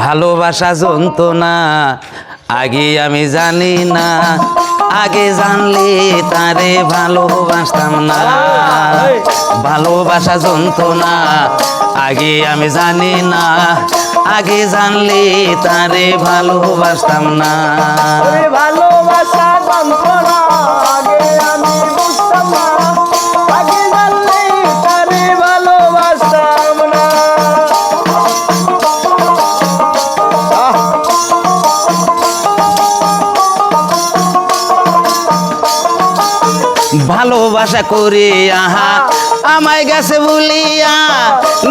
ভালোবাসা যন্ত্রণা, আগে আমি জানি না, আগে জানলে তারে ভালোবাসতাম না। ভালোবাসা যন্ত্রণা, আগে আমি জানি না, আগে জানলে তারে ভালোবাসতাম না। ওই ভালোবাসা করে আহা। আমায় গেছে বলিয়া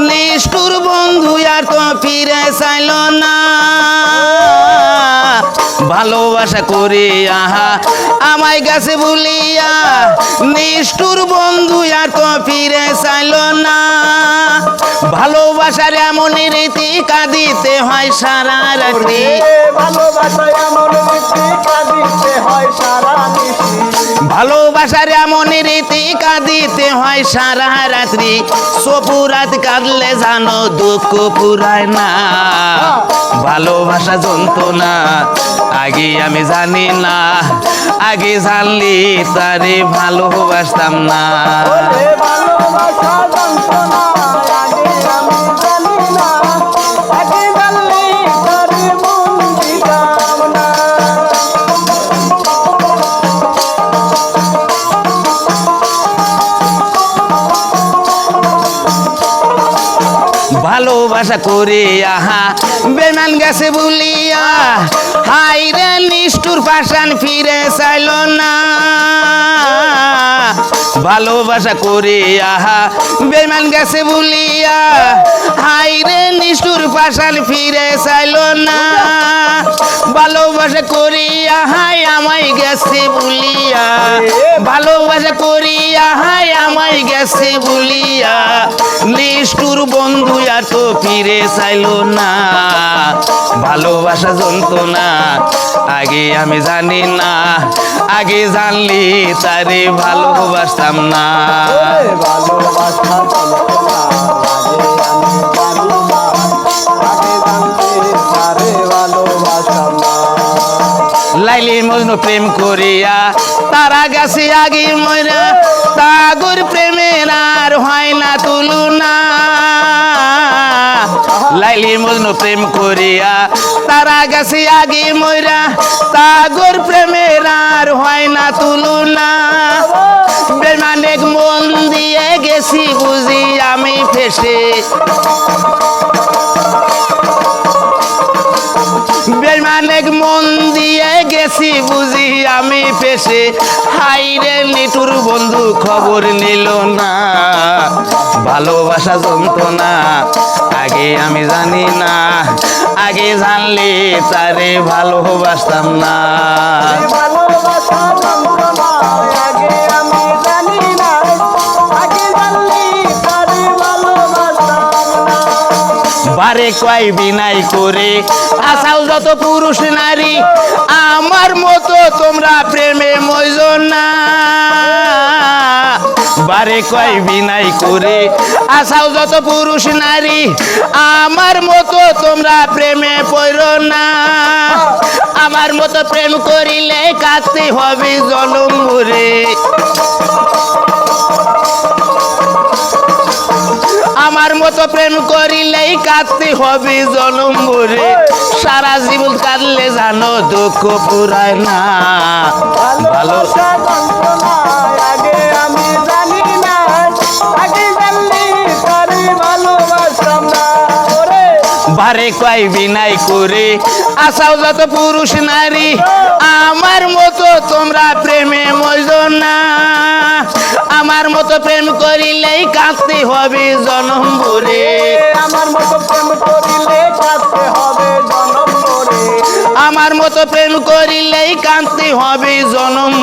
নিষ্ঠুর বন্ধু আর তো ফিরে চাইল না। ভালোবাসা করে আহা আমায় গেছে বলিয়া নিষ্ঠুর বন্ধু আর তো ফিরে চাইল না। ভালোবাসার এমন রীতি কাঁদিতে হয় সারা রাত্রি। এ ভালোবাসায় এমন রীতি কাঁদিতে হয় সারা নিশি ভালোবাসার এমন রীতি কাঁদিতে হয় সারা রাত্রি। সপুরাত কাঁদলে জানো দুঃখ পুরায় না। ভালোবাসা যন্ত্রণা আগে আমি জানি না আগে জানলি তারে ভালোবাসতাম না। ভালোবাসা আহা বেমান গেছে বলিয়া হাই রে নিষ্ঠুর পাশান ফিরে চাইল না। ভালোবাসা করে আহা বেমান গেছে বলিয়া হাই রে নিষ্ঠুর পাশান ফিরে চাইল না। ভালোবাসা করিয়া হাই আমায় গেছে বলিয়া। ভালোবাসা করিয়া হাই আমায় গেছে বলিয়া। নিষ্ঠুর বন্ধু আর তো ফিরে চাইল না। ভালোবাসা যন্ত্রণা আগে আমি জানি না। আগে জানলি তারে ভালোবাসতাম না। ভালোবাসা লাইলি মজনু প্রেম করিয়া। তারা গেছে আগে ময়রা তাগর প্রেমের আর হয় না তুলনা। লাইলি মজনু প্রেম করিয়া। তারা গেছে আগে ময়রা তাগর প্রেমের আর হয় না তুলনা। বেমানেক মন দিয়ে গেছি বুঝি আমি ফেসে। বেমানেক মন বুঝি আমি পেশে হাইরে নিটুর বন্ধু, খবর নিল না। ভালোবাসা যন্ত্রণা, আগে আমি জানি না। আগে জানলে তারে ভালোবাসতাম না। এই বারে কয় বিনাই করে। আসাও যত পুরুষ নারী, আমার মতো তোমরা প্রেমে মইজন না। বারে কয় বিনাই করে। আসাও যত পুরুষ নারী, আমার মতো তোমরা প্রেমে পড় না। আমার মতো প্রেম করিলে কাঁদতে হবে জনম ভরে মতো প্রেম করিলেই কাঁদতে হবে জনম ভরে। সারা জীবন কাঁদলে জানো দুঃখ পুরায় না। ভালো ভালোবাসা যন্ত্রণা আগে আমি জানি না আগে জানলে তারে ভালোবাসতাম না। বারে কয় বিনাই করে আসাও যত পুরুষ নারী আমার মতো তোমরা প্রেমে মজন না। আমার মতো প্রেম করিলেই কাঁদতে হবে জনম ভরে। আমার মতো প্রেম করিলে কাঁদতে হবে জনম ভরে। আমার মতো প্রেম করিলেই কাঁদতে হবে জনম